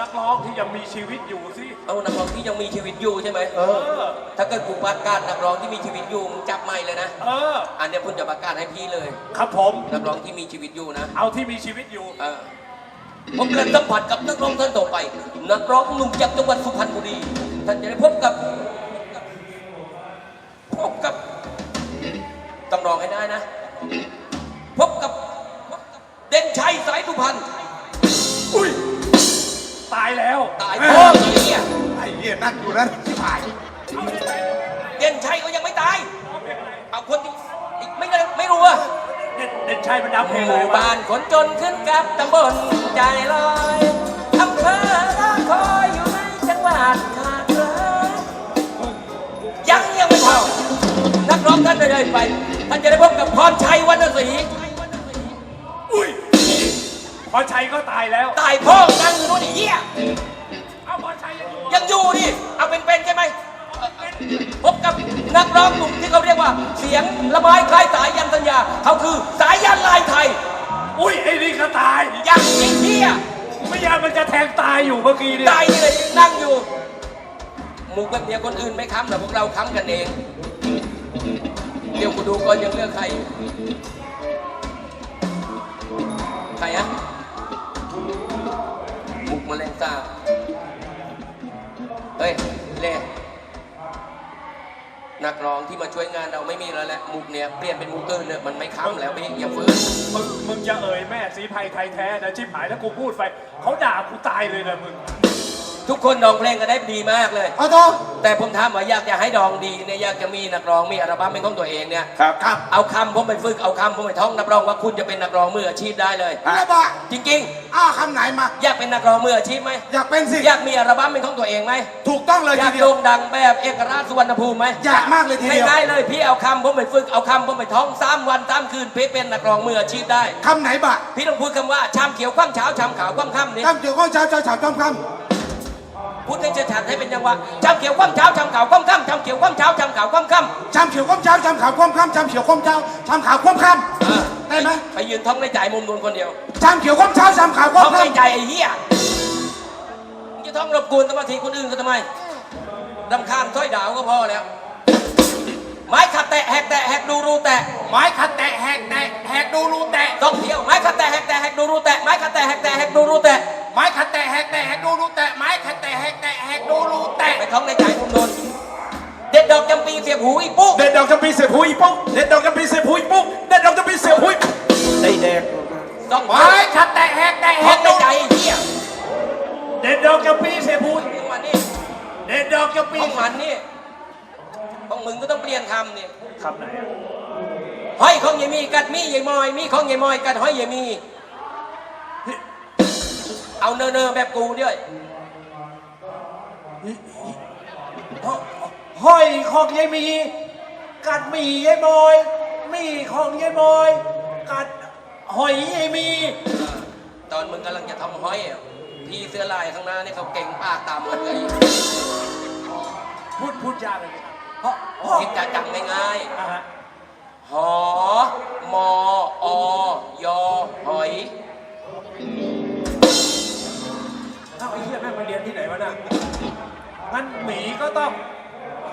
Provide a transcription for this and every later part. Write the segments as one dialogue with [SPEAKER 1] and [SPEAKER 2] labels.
[SPEAKER 1] นักร้องที่ยังมีชีวิตอยู่สิ
[SPEAKER 2] เอานักร้องที่ยังมีชีวิตอยู่ใช่ไหม
[SPEAKER 1] เออ
[SPEAKER 2] ถ้าเกิดกูประกาศนักร้องที่มีชีวิตอยู่มึงจับไม่เลยนะ
[SPEAKER 1] เออ
[SPEAKER 2] อันเนี้ยพุ่นจะประกาศให้พี่เลย
[SPEAKER 1] ครับผม
[SPEAKER 2] นักร้องที่มีชีวิตอยู่นะ
[SPEAKER 1] เอาที่มีชีวิตอยู่
[SPEAKER 2] เออผมกำลังสัมผัสกับนักร้องท่านต่อไป นักร้องหนุ่มจากจังหวัดสุพรรณบุรี ท่านจะได้พบกับพบกับต้องร้องให้ได้นะพบกับเด่นชัยสายสุพรรณ
[SPEAKER 1] อุ้ยตายแล้ว
[SPEAKER 2] ตายพ่อไอ้เนี่ย
[SPEAKER 3] ไอ้เหี้ยนั่งอยู่นั่นที่ผ่าย
[SPEAKER 2] เด่นชัยก็ยังไม่ตาย เอาคนที่อีกไม่ได้ไม่รู้อะ
[SPEAKER 1] เด็ดเด็ดชัยมันดับเพลง
[SPEAKER 2] ห
[SPEAKER 1] อะไร
[SPEAKER 2] มู่
[SPEAKER 1] วะ
[SPEAKER 2] บ้านคนจนขึ้นกับตำบลใจลอยอำเภอละคอยอยู่ในจังหวัดขาดเลยยังยังไม่พอนักร้องท่านใดๆไปท่านจะได้พบกับพรชัยวรรณศรี
[SPEAKER 1] อุ้ยพอชัยก็ตายแล้ว
[SPEAKER 2] ตายพ่อนั่งอยู่นู่นไอ้เหี้ย
[SPEAKER 1] เอาพอชั ยยังอยู่
[SPEAKER 2] ยังอยู่ดิเอาเป็นๆใช่ไหมเอ่อพบกับนักร้องหนุ่มที่เขาเรียกว่า เสียงระบายคล้ายสายยันสัญญา เขาคือสายยันลายไทย
[SPEAKER 1] อุ้ยไอ้นี่ก็ตาย
[SPEAKER 2] ยังไอ้เหี้ย
[SPEAKER 1] ไม่ยานมันจะแทงตายอยู่เมื่อกี้เนี่ย
[SPEAKER 2] ตายนี่เลยนั่งอยู่มุกแบบเนี้ยคนอื่นไม่ค้ำแต่พวกเราค้ำกันเองเดี๋ยวกูดูก่อนยังเลือกใคร ใครอะ นักร้องที่มาช่วยงานเราไม่มีแล้วแหละมุกเนี้ยเปลี่ยนเป็นมุกอื่นเนี่ยมันไม่ค้ำแล้วพี่อย่าฟื้น
[SPEAKER 1] มึงมึงจะเอ่ยแม่สีไพรไทยแท้นะชิบหายถ้ากูพูดไปเขาด่ากูตายเลยนะมึง
[SPEAKER 2] ทุกคนร้องเพลงกันได้ดีมากเลย
[SPEAKER 3] เอาต่อ
[SPEAKER 2] แต่ผมถามว่าอยากจะให้ดองดีเนี่ยอยากจะมีนักร้องมีอัลบั้มเป็นของตัวเองเนี่ย
[SPEAKER 3] ครับครับ
[SPEAKER 2] เอาคำผมไปฝึกเอาคำผมไปท่องนับรองว่าคุณจะเป็นนักร้องมืออาชีพได้เลย
[SPEAKER 3] แล้วบอก
[SPEAKER 2] จริง
[SPEAKER 3] อ้าวคำไหนมา
[SPEAKER 2] ๆ อยากเป็นนักร้องมืออาชีพไหม
[SPEAKER 3] อยากเป็นสิ
[SPEAKER 2] อยากมีอัลบั้มเป็นของตัวเองไหม
[SPEAKER 3] ถูกต้องเลย
[SPEAKER 2] อยา
[SPEAKER 3] ที
[SPEAKER 2] ก
[SPEAKER 3] เดียว
[SPEAKER 2] โด่งดังแบบเอกราชสุวรรณภูมิไหม
[SPEAKER 3] อยากมากเลยทีเดียว
[SPEAKER 2] ง่ายๆเลยพี่เอาคำผมไปฝึกเอาคำผมไปท่องสามวันสามคืนพี่เป็นนักร้องมืออาชีพได้
[SPEAKER 3] คำไหนบะ
[SPEAKER 2] พี่ต้องพูดคำว่าชามเขียวคว่ำเช้าชามขาวคว่ำค่ำนี่
[SPEAKER 3] คำเกี่ยวข้องเช้าเช้าเช้าต้มค
[SPEAKER 2] พูดให้ชัดๆให้เป็นจังหวะชามเขียวคว่ำเช้าชามขาวคว่ำค่ำชามเขียวคว่ำเช้าชามขาวคว่ำค่ำำ
[SPEAKER 3] ชามเขียวข้มเช้าชามขาวข้มค่ำชามเขียวข้มเช้าชามขาวข้มค่
[SPEAKER 2] อ่าำ
[SPEAKER 3] ได้ไหม
[SPEAKER 2] ไปยืนท่องในใจมุมนูนคนเดียว
[SPEAKER 3] ชามเขียวข้มเช้าชามขาวข้
[SPEAKER 2] ท่
[SPEAKER 3] ม
[SPEAKER 2] องใน
[SPEAKER 3] ค่ำ
[SPEAKER 2] ใจไอ้เหี้ยมึงจะท่องรบกวนสมาธิคนอื่นก็ทำไมรำคาญถ้อยดาวก็พอแล้วไม้ขัดแตะแหกแตะแหกดูรูแตะ
[SPEAKER 3] ไม้ขัดแตะแหกแตะแหกดูรูแตะ
[SPEAKER 2] ต้องเที่ยวไม้ขัดแตะแหกแตะแหกดูรูแตะไม้ขัดแตะแหกแตะแหกดูรูแตะ
[SPEAKER 3] ไม้ขัดแตะแหกแตะแหกดูรูแตะไม้ขัดแตะแหกแตะแหกดูรูแตะ
[SPEAKER 2] ไปท่องในใจมุมนูนเด็ดดอกจำปีเสียบหูอีปุ๊
[SPEAKER 1] เด็ดดอกจำปีเสียบหุยปุ๊บเด็ดดอกจำปีเสียบหุยปุ๊บเด็ดดอกจำปีเสียบหุยได้แดง
[SPEAKER 2] ต้อง
[SPEAKER 3] ไม้ขัดแตะแหกแตะแห
[SPEAKER 2] ท่อง
[SPEAKER 3] ก
[SPEAKER 2] ใน
[SPEAKER 3] ดู
[SPEAKER 2] ใจไอ้เหี้ย
[SPEAKER 1] เด็ดดอกจำปีเสียบหุย
[SPEAKER 2] ของมันนี่
[SPEAKER 1] เด็ดดอกจำปี
[SPEAKER 2] ของมันนี่ของมึงก็ต้องเปลี่ยนคำนี่
[SPEAKER 1] คำไหนอะ
[SPEAKER 2] ห้อยของยายมีกัดมียายมอย มีของยายมอยกัดห้อยยายมี เอาเนอเนอๆแบบกูด้วย
[SPEAKER 1] ห้อยของยายมี กัดหมียายมอยมีของยายมอย กัดหอยยายมี
[SPEAKER 2] ตอนมึงกำลังจะทำห้อยอะพี่เสื้อลายข้างหน้านี่เขาเก่งปากตามมันเลย
[SPEAKER 1] พูดพูดยากเลยเพราะ
[SPEAKER 2] คิดจะจำง่าย
[SPEAKER 1] อะฮะ
[SPEAKER 2] ๆหอมออยอหอย
[SPEAKER 1] เอ้าไอ้เหี้ยแม่งมาเรียนที่ไหนวะน่ะงั้นหมีก็ต้อง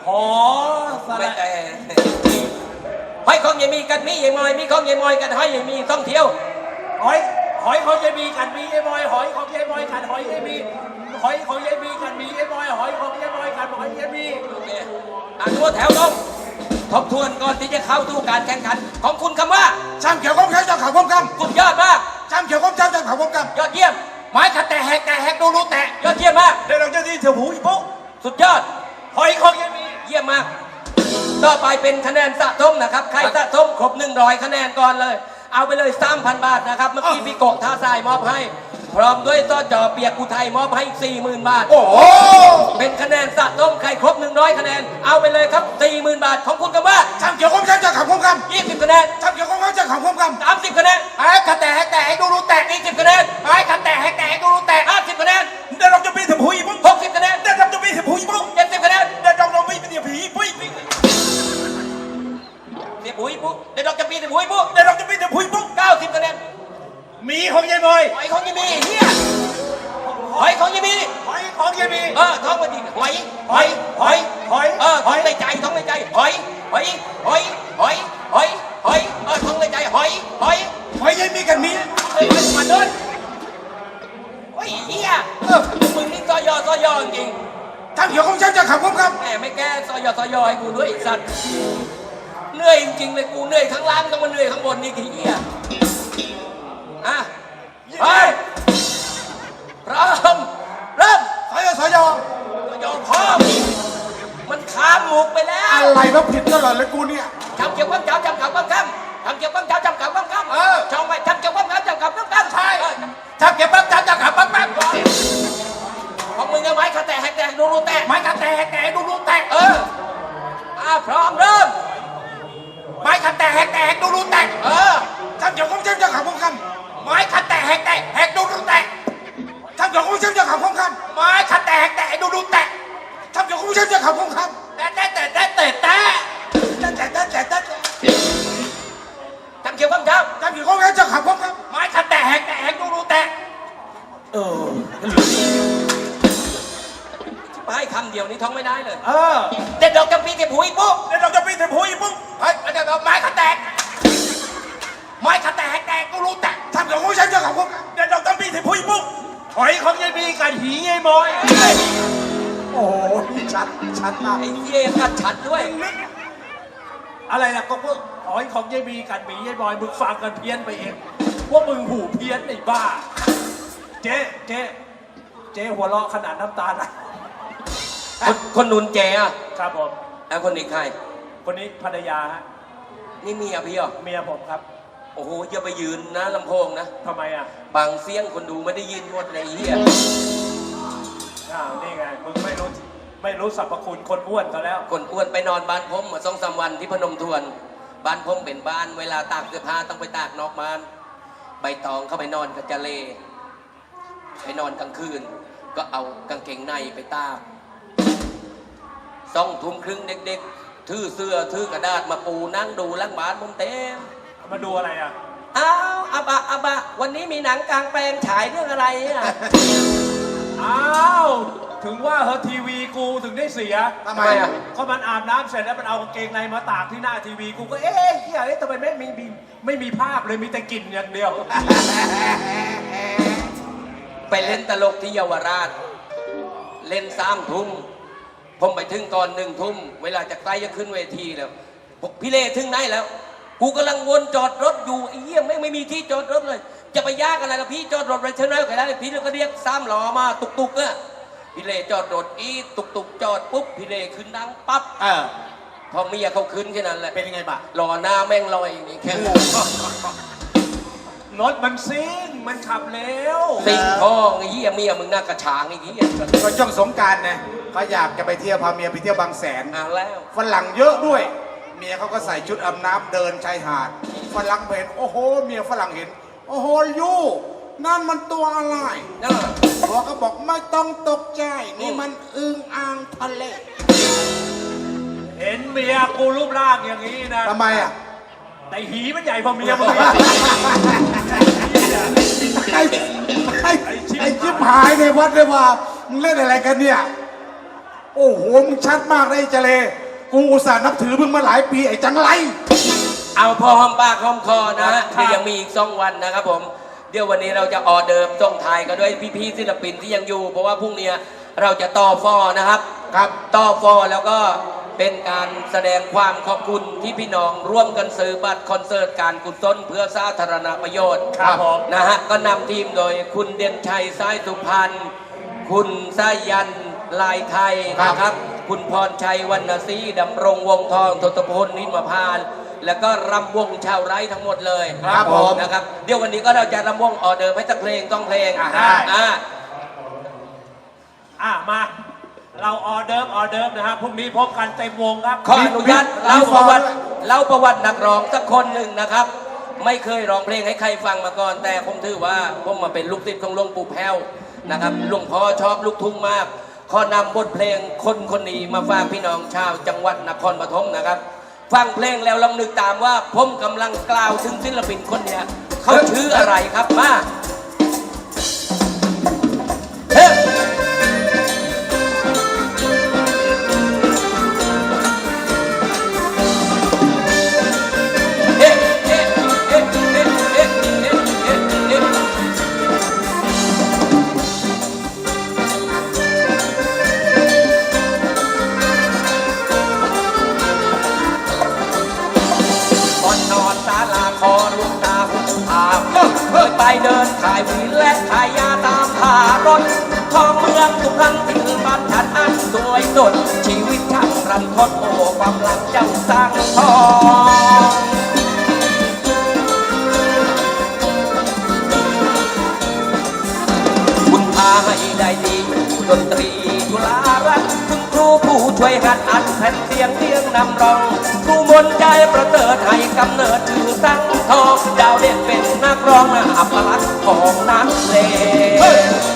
[SPEAKER 1] หอส
[SPEAKER 2] ไม่
[SPEAKER 1] ระ
[SPEAKER 2] แต่ห้อยของยายมีกัดมียายมอยมีของยายมอยกัดห้อยยายมีต้องเที่ยว
[SPEAKER 1] หอยหอยของยายมีกัดหมียายมอย หอยของยายมอยกัดหอยยายมีหอยของยายมีกัดหมียายมอย หอยของยายมอยกัดหอยยายมี
[SPEAKER 2] เนี่ยอ่านตัวแถวลงทบทวนก่อนที่จะเข้าสู่การแข่งขัน ของคุณคำว่า
[SPEAKER 3] ชามเขียวข้มเช้าชามขาวข้มค่
[SPEAKER 2] สุดยอดมากำ
[SPEAKER 3] ชามเขียวข้มเช้าชามขาวข้มค่
[SPEAKER 2] ยอดเยี่ยมำ
[SPEAKER 3] ไม้ขัดแตะแหกแตะแหกดูรูแตะ
[SPEAKER 2] ยอดเยี่ยมมาก
[SPEAKER 1] เดี๋ยวเราจะที่เถียวหูอีปุ๊
[SPEAKER 2] สุดยอด
[SPEAKER 1] หอยของยายมี
[SPEAKER 2] เยี่ยมมาก ต่อไปเป็นคะแนนสะสมนะครับ ใครสะสมครบ100คะแนนก่อนเลย เอาไปเลย3,000 บาทนะครับ เมื่อกี้พี่โกะท่าทรายมอบให้ พร้อมด้วยต้อจอเปียกอุทัยมอบให้อีก40,000 บาท
[SPEAKER 3] โอ้โห
[SPEAKER 2] เป็นคะแนนสะสมใครครบ 100 คะแนน เอาไปเลยครับ 40,000 บาทของคุณกันว่า
[SPEAKER 3] ชามเขียวข้มเช้าชามขาวข้มค่
[SPEAKER 2] 20 คะแนนำ
[SPEAKER 3] ชามเขียวข้มเช้าชามขาวข้มค่
[SPEAKER 2] 30 คะแนนำ
[SPEAKER 3] ไม้ขัดแตะแหกแตะแหกดูรูแตะ
[SPEAKER 2] 40คะแนน
[SPEAKER 3] ไม้ขัดแตะแหกแตะแหกดูรูแตะ
[SPEAKER 2] 50 คะแนน
[SPEAKER 1] เดี๋ยวเราจะปีเถียวหูอีปุ๊
[SPEAKER 2] 60 คะแนน
[SPEAKER 1] เดี๋ยวเราจะปีเถียวหูอีปุ๊
[SPEAKER 2] 70 คะแนน
[SPEAKER 1] เดี๋ยวเราจะปีเถียวผีปุ้ย
[SPEAKER 2] เสียบุยปุ๊บเดี๋ยวดอกจะปีเสียบุยปุ๊บ
[SPEAKER 1] เดี๋ยวเราจะปีเถียวหูอีปุ๊
[SPEAKER 2] 90 คะแนน
[SPEAKER 1] ห มีของยายมอย
[SPEAKER 2] หอยของยี่มีเฮียหอยของยี่มี
[SPEAKER 1] ยายบี
[SPEAKER 2] เออท้องมาดีหอยหอยหอย
[SPEAKER 1] หอย
[SPEAKER 2] เออ
[SPEAKER 1] ห
[SPEAKER 2] ท้อ
[SPEAKER 1] องย
[SPEAKER 2] ในใจท้องในใจหอยหอยหอยหอยหอยหอยเออท้องในใจหอยหอย
[SPEAKER 3] หอยยายมีกันมี
[SPEAKER 2] เอ้ยมาเดินโอ้ยเฮียเออมึงนี่ซอยอซอยอจริง
[SPEAKER 3] ทางเขียวของฉันจะขับผมครับ
[SPEAKER 2] แหมไม่แก้ซอยอซอยอให้กูด้วยไอ้สัตว์เหนื่อยจริงๆเลยกูเหนื่อยข้างล่างต้องมาเหนื่อยข้างบนนี่ขี้เหี้ย อะไปพร้อมเริ่ม
[SPEAKER 3] สอยสอย
[SPEAKER 2] ยอมพ่อมันข้ามหมุกไปแล้ว
[SPEAKER 3] อะไรวะผิดตลอดเลยกูเนี่ย
[SPEAKER 2] จำเกี่ยวกับเจ้าจำกับกับคำจำเกี่ยวกับเจ้าจำกับกับคำ
[SPEAKER 3] เออ
[SPEAKER 2] ช่องไว้จำเกี่ยวกับเจ้าจำกับกับคำ
[SPEAKER 3] ใช่
[SPEAKER 2] เออ
[SPEAKER 3] ถ้าเก็บปั๊บจะจะขับปั๊บปั๊บ
[SPEAKER 2] ของมึงเอาไม้ขาแตะแหกแตกดูรูแตก
[SPEAKER 3] ไม้กระแตกแตกดูดูแตก
[SPEAKER 2] เอออ่าพร้อมเริ่ม
[SPEAKER 3] ไม้กระแตกแตกดูดูแตก
[SPEAKER 2] เออ
[SPEAKER 3] ทางเขียวของฉันจะขับผมครับไม้กระแตกแตกแหกดูดูแตกทางเขียวของฉันจะขับผมครับไม้กระแตกแตกดูดูแตกทางเขียวของฉันจะขับผมครับแต่แต่แต่แต่แต่แต่แต่แต่แต่แต่
[SPEAKER 2] จำเกี่ยวกับเจ้า
[SPEAKER 3] ทางเขียวของฉันจะขับผมครับไม้กระแตกแตกดูดูแตก
[SPEAKER 2] ไปคำเดียวนี้ท้องไม่ได้เลย
[SPEAKER 1] เออ
[SPEAKER 2] เด็ดดอกจำปีเก็บหุยปุ๊บ
[SPEAKER 3] เดี๋ยวเราจะ บอยโอ้โหชัดชัดมาก
[SPEAKER 2] ไอ้เหี้ยกัดฉันด้วย
[SPEAKER 1] อะไรนะก็พวกหอยของยายบีกัดหมียายบอยมึงฟังกันเพี้ยนไปเองพวกมึงหูเพี้ยนไอ้บ้า เจ๊เจ๊เจ๊หัวเราะขนาดน้ำตาไหล
[SPEAKER 2] คนคนนุนแกอะ
[SPEAKER 1] ครับผม
[SPEAKER 2] แล้วคนนี้ใคร
[SPEAKER 1] คนนี้ภรรยาฮะ
[SPEAKER 2] นี่เมียพี่เหรอ
[SPEAKER 1] เมียผมครับ
[SPEAKER 2] โอ้โหอย่าไปยืนนะลำโพงนะ
[SPEAKER 1] ทำไมอะ
[SPEAKER 2] บางเสียงคนดูไม่ได้ยินหมดเลยไอ้เหี้ย
[SPEAKER 1] อ้าวนี่ไง มึงไม่รู้ไม่รู้สรรพคุณคนอ้วนเขาแล้ว
[SPEAKER 2] คนอ้วนไปนอนบ้านผมมาสองสามวันที่พนมทวน บ้านผมเป็นบ้านเวลาตากเสื้อผ้าต้องไปตากนอกบ้าน ใบตองเข้าไปนอนกับจะเล ไปนอนกลางคืน ก็เอากางเกงในไปตากสองทุ่มครึ่งเด็กๆถือเสื้อถือกระดาษมาปูนั่งดูหล้างบ้านผมเต็ม
[SPEAKER 1] มาดูอะไรอะ
[SPEAKER 2] อ้าวอาบะอาบะวันนี้มีหนังกลางแปลงฉายเรื่องอะไรอะ
[SPEAKER 1] อ้าว ถึงว่าเฮอทีวีกูถึงได้เสีย
[SPEAKER 3] ทำไม
[SPEAKER 2] อะ
[SPEAKER 1] ก็มันอาบน้ำเสร็จแล้วมันเอากางเกงในมาตากที่หน้าทีวีกูก็เอ๊ะเฮียเอ๊ะทำไมไม่มีมีไม่มีภาพเลยมีแต่กลิ่นอย่างเดียว
[SPEAKER 2] ไปเล่นตลกที่เยาวราช เล่นสามทุ่มผมไปถึงก่อนหนึ่งทุ่มเวลาจะใกล้จะขึ้นเวทีแล้วบอกพี่เล่ถึงไหนแล้ว กูกำลังวนจอดรถอยู่ไอ้เหี้ยไม่งไม่มีที่จอดรถเลย จะไปยากอะไรล่ะพี่จอดรถไปเท่าไหร่ก็ได้พี่ก็เรียกสามล้อมาตุกตุกๆอะพี่เล่จอดรถอีตุกตุกๆจอดปุ๊บพี่เล่ขึ้นดังปั๊บ
[SPEAKER 3] เออ
[SPEAKER 2] พอเมียเขาขึ้นแค่นั้นแหละ
[SPEAKER 3] เป็นยังไงบ้าง
[SPEAKER 2] รอหน้าแม่งลอยอย่างนี้แค่นั้น
[SPEAKER 1] รถมันซิ่งมันขับเร็ว
[SPEAKER 2] สิงพ่องไอ้เหี้ยเมียมึงน่ากระชางไอ้เหี้ย
[SPEAKER 3] ก็ช่วงสงกรารนะเขาอยากจะไปเที่ยวพาเมียไปเที่ยวบางแสน
[SPEAKER 2] อ่านแล้ว
[SPEAKER 3] ฝรั่งเยอะด้วย เมียเขาก็ใส่ชุดอาบน้ำเดินชายหาดฝรั่งเห็นโอ้โห เมียฝรั่งเห็น โอ้โหยูนั่นมันตัวอะไร
[SPEAKER 2] นั่น
[SPEAKER 3] ผัวก็บอกไม่ต้องตกใจ นี่มันอึ่งอ่างทะเล
[SPEAKER 1] เห็นเมียกูรูปร่างอย่างนี้นะ
[SPEAKER 3] ทำไมอะ
[SPEAKER 1] แต่หีมันใหญ่กว่าเมียมึงอีก
[SPEAKER 3] ไอ้ไอ้ไอ้ชิบหายในวัดเลยว่ามึงเล่นอะไรกันเนี่ย โอ้โหมึงชัดมากเลยไอ้เจเล กูอุตส่าห์นับถือมึงมาหลายปีไอ้จังไร
[SPEAKER 2] เอาพอหอมปากหอมคอนะฮะเดี๋ยวยังมีอีกสองวันนะครับผม เดี๋ยววันนี้เราจะออเดิมส่งท้ายกันด้วยพี่ๆศิลปินที่ยังอยู่ เพราะว่าพรุ่งนี้เราจะต่อฟอนะครับ
[SPEAKER 3] ครับ
[SPEAKER 2] ต่อฟอแล้วก็เป็นการแสดงความขอบคุณที่พี่น้องร่วมกันซื้อบัตรคอนเสิร์ตการกุศลเพื่อสาธารณประโยชน์
[SPEAKER 1] ครับผม
[SPEAKER 2] นะฮะก็นำทีมโดยคุณเด่นชัยสายสุพรรณคุณสายันลายไทยนะครับ คุณพรชัยวรรณศรีดำรงวงทองทศพลนิมพานต์ แล้วก็รำวงชาวไร่ทั้งหมดเลย
[SPEAKER 3] ครับผม
[SPEAKER 2] นะครับ เดี๋ยววันนี้ก็เราจะรำวงออเดิร์ฟให้สักเพลงต้องเพลง
[SPEAKER 3] อะได้
[SPEAKER 2] อ่า
[SPEAKER 1] อะมา เราออเดิร์ฟออเดิร์ฟนะฮะพรุ่งนี้พบกันเต็มวงครับ
[SPEAKER 2] ขออนุญาตเล่าประวัติเล่าประวัตินักร้องสักคนหนึ่งนะครับ ไม่เคยร้องเพลงให้ใครฟังมาก่อน แต่ผมถือว่าผมมาเป็นลูกศิษย์ของหลวงปู่แพ้วนะครับหลวงพ่อชอบลูกทุ่งมาก ขอนำบทเพลงคนคนนี้มาฝากพี่น้องชาวจังหวัดนครปฐมนะครับ ฟังเพลงแล้วลำนึกตามว่าผมกำลังกล่าวถึงศิลปินคนเนี้ยเขาชื่ออะไรครับมา เดินขายวีและขายยาตามหารถทองเมืองทุกครั้งที่คือบ้านฉันอันสวยสดชีวิตช่างรันทดโอ้ความหลังเจ้าสร้างทองคุณพาให้ได้ดีดนตรีจุลารัตน์ ผู้ช่วยหัดอัดแผ่นเสียงเรียงนำร้องครูมนใจประเสริฐให้กำเนิดชื่อสังทองดาวเด่นเป็นนักร้องหน้าอัปลักษณ์ของนักเลง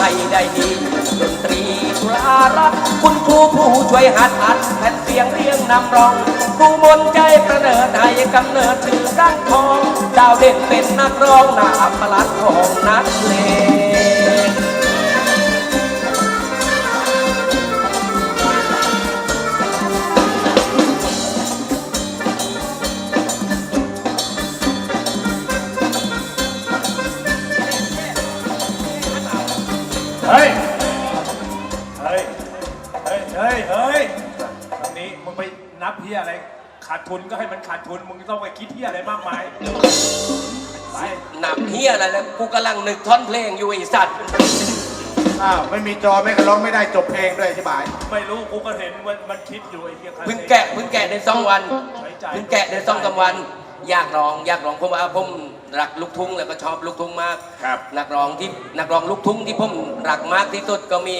[SPEAKER 2] ให้ได้ดีดนตรีจุฬารัตน์คุณครูผู้ช่วยหัดอัดแผ่นเสียงเรียงนำร้อง ครูมนใจประเดิดให้กำเนิดชื่อร่างทอง ดาวเด่นเป็นนักร้องหน้าอัปลักษณ์ของนักเลง
[SPEAKER 1] เฮ้ย เฮ้ย เฮ้ย เฮ้ย เฮ้ยตอนนี้มึงไปนับเฮียอะไร ขาดทุนก็ให้มันขาดทุน มึงต้องไปคิดเฮียอะไรมากมายไป
[SPEAKER 2] หนักเฮียอะไรแล้วกูกำลังนึกท่อนเพลงอยู่ไอสัตว์
[SPEAKER 3] อ้าวไม่มีจอไม่ก็ร้องไม่ได้จบเพลงด้วยอธิบาย
[SPEAKER 1] ไม่รู้กูก็เห็นมันมันคิดอยู่ไอ้เฮียใคร
[SPEAKER 2] เพิ่งแกะเพิ่งแกะได้สองวัน
[SPEAKER 1] ใช้ใจ
[SPEAKER 2] เพิ่งแกะได้สองสามวัน อยากร้องอยากร้องผมว่าผมรักลูกทุ่งแล้วก็ชอบลูกทุ่งมาก
[SPEAKER 3] ครับ
[SPEAKER 2] นักร้องที่นักร้องลูกทุ่งที่ผมรักมากที่สุดก็มี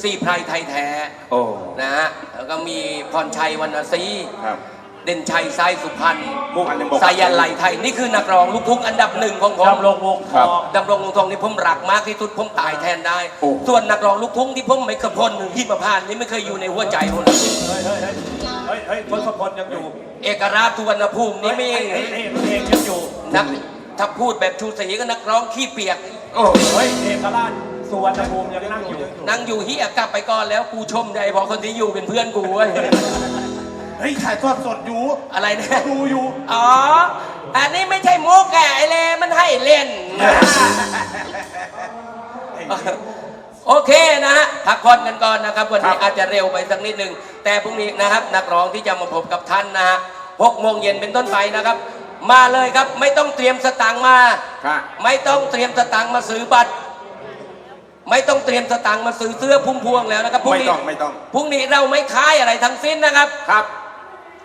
[SPEAKER 2] ซี่ไพรไทยแท้
[SPEAKER 3] โอ้
[SPEAKER 2] นะฮะแล้วก็มีพรชัยวรรณศรี
[SPEAKER 3] ครับ
[SPEAKER 2] เด่นชัยสายสุพรรณ
[SPEAKER 3] มุกอันหนึ่งบอก
[SPEAKER 2] สายันไหลไทย นี่คือนักร้องลูกทุ่งอันดับหนึ่งของผม
[SPEAKER 1] ดำรงวงท
[SPEAKER 3] ครับ
[SPEAKER 1] อง
[SPEAKER 2] ดำรงวงทองนี่ผมรักมากที่สุดผมตายแทนได้
[SPEAKER 3] โอ้
[SPEAKER 2] ส่วนนักร้องลูกทุ่งที่ผมไม่เคยพ้นที่มาผ่านนี่ไม่เคยอยู่ในหัวใจผมเลย
[SPEAKER 1] เฮ้ยเฮ้ยเฮ้ยเฮ้ยเฮ้ยทศพลยังอยู่
[SPEAKER 2] เอกราชสุวรรณภูมินี่มี
[SPEAKER 1] เฮ้ยเฮ้ยเฮ้ยเอกยังอยู่
[SPEAKER 2] นักถ้าพูดแบบชูศรีก็นักร้องขี้เปียก
[SPEAKER 3] โอ้
[SPEAKER 1] เฮ้ยเอกราชสุวรรณภูมิยังนั่งอยู่
[SPEAKER 2] นั่งอยู่เฮียกลับไปก่อนแล้วกูชมได้เพอคนที่อยู่เป็นเพื่อนกูเว้ย
[SPEAKER 3] เฮ้ยถ่ายทอดสดอยู่
[SPEAKER 2] อะไรนะ
[SPEAKER 3] ดูอยู่
[SPEAKER 2] อ๋อ อันนี้ไม่ใช่มุกแกไอเลมันให้เล่น โอเคนะฮะพักผ่อนกันก่อนนะครับ วันนี้
[SPEAKER 3] ครับ
[SPEAKER 2] อาจจะเร็วไปสักนิดหนึ่ง แต่พรุ่งนี้นะครับ นักร้องที่จะมาพบกับท่านนะฮะหกโมงเย็นเป็นต้นไปนะครับ มาเลยครับ ไม่ต้องเตรียมสตังค์มา
[SPEAKER 3] ค่ะ
[SPEAKER 2] ไม่ต้องเตรียมสตังค์มาซื้อบัตร ไม่ต้องเตรียมสตังค์มาซื้อเสื้อพุ่มพวงแล้วนะครับพรุ่ง
[SPEAKER 3] ไม่
[SPEAKER 2] นี้
[SPEAKER 3] ต้องไม่ต้อง
[SPEAKER 2] พรุ่งนี้เราไม่ขายอะไรทั้งสิ้นนะครับ
[SPEAKER 3] ครับ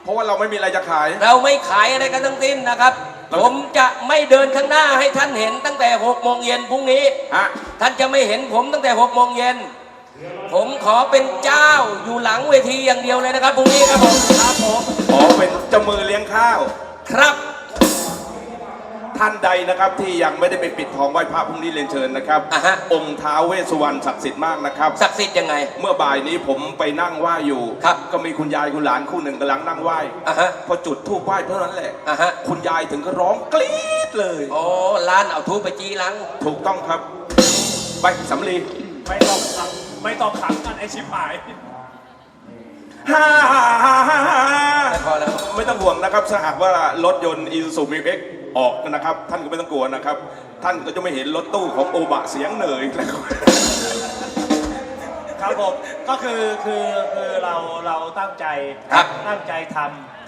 [SPEAKER 3] เพราะว่าเราไม่มีอะไรจะขาย
[SPEAKER 2] เราไม่ขายอะไรกันทั้งสิ้นนะครับ
[SPEAKER 3] เรา
[SPEAKER 2] ผมจะไม่เดินข้างหน้าให้ท่านเห็นตั้งแต่หกโมงเย็นพรุ่งนี้
[SPEAKER 3] ฮะ
[SPEAKER 2] ท่านจะไม่เห็นผมตั้งแต่หกโมงเย็น ผมขอเป็นเจ้าอยู่หลังเวทีอย่างเดียวเลยนะครับพรุ่งนี้ครับผม
[SPEAKER 1] ครับผม
[SPEAKER 4] ขอเป็นเจ้ามือเลี้ยงข้าว
[SPEAKER 2] ครับ
[SPEAKER 4] ท่านใดนะครับที่ยังไม่ได้ไปปิดทองไหว้พระพรุ่งนี้เรียนเชิญนะครับ
[SPEAKER 2] อะฮะ
[SPEAKER 4] องค์ท้าวเวสสุวรรณศักดิ์สิทธิ์มากนะครับ
[SPEAKER 2] ศักดิ์สิทธิ์ยังไง
[SPEAKER 4] เมื่อบ่ายนี้ผมไปนั่งไหว้อยู่
[SPEAKER 2] ครับ
[SPEAKER 4] ก็มีคุณยายคุณหลานคู่หนึ่งกำลังนั่งไหว้
[SPEAKER 2] อะฮะ
[SPEAKER 4] พอจุดธูปไหว้เท่านั้นแหละ
[SPEAKER 2] อะฮะ
[SPEAKER 4] คุณยายถึงก็ร้องกรี๊ดเลย
[SPEAKER 2] โอ้ร้านเอาทูบไปจีหลัง
[SPEAKER 4] ถูกต้องครับใบสำลี
[SPEAKER 1] ไม่ต้องขังไม่ต้องขังกันไอชิบหาย
[SPEAKER 4] ฮ่าฮ่าฮ่าฮ่าฮ่า
[SPEAKER 2] แต่พอแล้ว
[SPEAKER 4] ไม่ต้องห่วงนะครับถ้าหากว่ารถยนต์อีซูซูมิวเอ็กออกนะครับ ท่านก็ไม่ต้องกลัวนะครับ ท่านก็จะไม่เห็นรถตู้ของโอบะเสียงเหนื่อยนะครับ
[SPEAKER 1] ครับผมก็คือคือคือเราเราตั้งใจ
[SPEAKER 2] ครับ
[SPEAKER 1] ตั้งใจท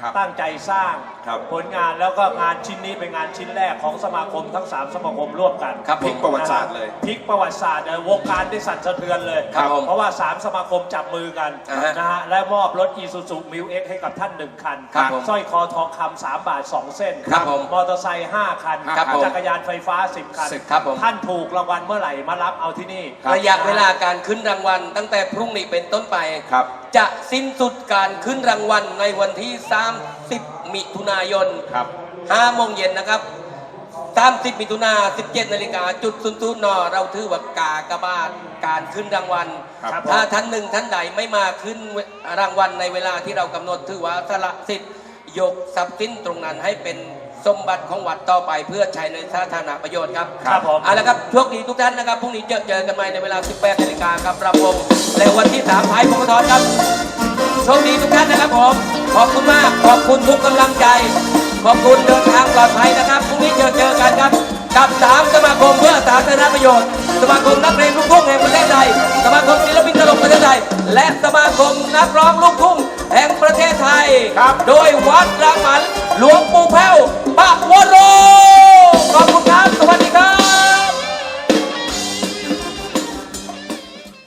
[SPEAKER 4] ครับำ
[SPEAKER 1] ตั้งใจสร้าง
[SPEAKER 4] ครับ
[SPEAKER 1] ผลงานแล้วก็งานชิ้นนี้เป็นงานชิ้นแรกของสมาคมทั้ง 3 สมาคมร่วมกัน
[SPEAKER 2] ครับ
[SPEAKER 4] พลิกประวัติศาสตร์เลย
[SPEAKER 1] พลิกประวัติศาสตร์เลยวงการได้สั่นสะเทือนเลย
[SPEAKER 2] ครับผม
[SPEAKER 1] เพราะว่า 3 สมาคมจับมือกัน
[SPEAKER 2] อ่าฮะ
[SPEAKER 1] นะฮะและมอบรถอีซูซูมิวเอ็กให้กับท่านหนึ่งคัน
[SPEAKER 2] ครับผม
[SPEAKER 1] สร้อยคอทองคำสามบาท2เส้น
[SPEAKER 2] ครับผม
[SPEAKER 1] มอเตอร์ไซค์5คัน
[SPEAKER 2] ครับผม
[SPEAKER 1] จักรยานไฟฟ้า 10 คัน
[SPEAKER 2] สิบครับผม
[SPEAKER 1] ท่านถูกรางวัลเมื่อไหร่มารับเอาที่นี่
[SPEAKER 2] ระยะเวลาการขึ้นรางวัล ตั้งแต่พรุ่งนี้เป็นต้นไป
[SPEAKER 4] ครับ
[SPEAKER 2] จะสิ้นสุดการขึ้นรางวัลในวันที่30 มิถุนายน
[SPEAKER 4] ครับ
[SPEAKER 2] 5โมงเย็นนะครับ 30 มิถุนา17 นาฬิกาจุดศูนย์ศูนย์นเราถือว่ากากบาทการขึ้นรางวัล
[SPEAKER 4] ครับ
[SPEAKER 2] ถ้าท่านหนึ่งท่านใดไม่มาขึ้นรางวัลในเวลาที่เรากำหนดถือว่าสละสิทธิ์ยกทรัพย์สินตรงนั้นให้เป็นสมบัติของวัดต่อไปเพื่อใช้ในสาธารณประโยชน์ครับ
[SPEAKER 1] ครับผม
[SPEAKER 2] เอาละครับโชคดีทุกท่านนะครับพรุ่งนี้เจอเจอกันใหม่ในเวลา 18นาฬิกาครับรับวงและวันที่3ท้ายพงศธรครับ โชคดีทุกท่านนะครับผมขอบคุณมาก ขอบคุณทุกกำลังใจ ขอบคุณเดินทางปลอดภัยนะครับพรุ่งนี้เจอเจอกันครับกับสามสมาคมเพื่อสาธารณประโยชน์ สมาคมนักเพลงลูกทุ่งแห่งประเทศไทย สมาคมศิลปินตลกประเทศไทย และสมาคมนักร้องลูกทุ่งแห่งประเทศไทย
[SPEAKER 4] ครับ
[SPEAKER 2] โดยวัดรางมันหลวงปู่แพ้วปะวโรขอบคุณครับ สวัสดีครับ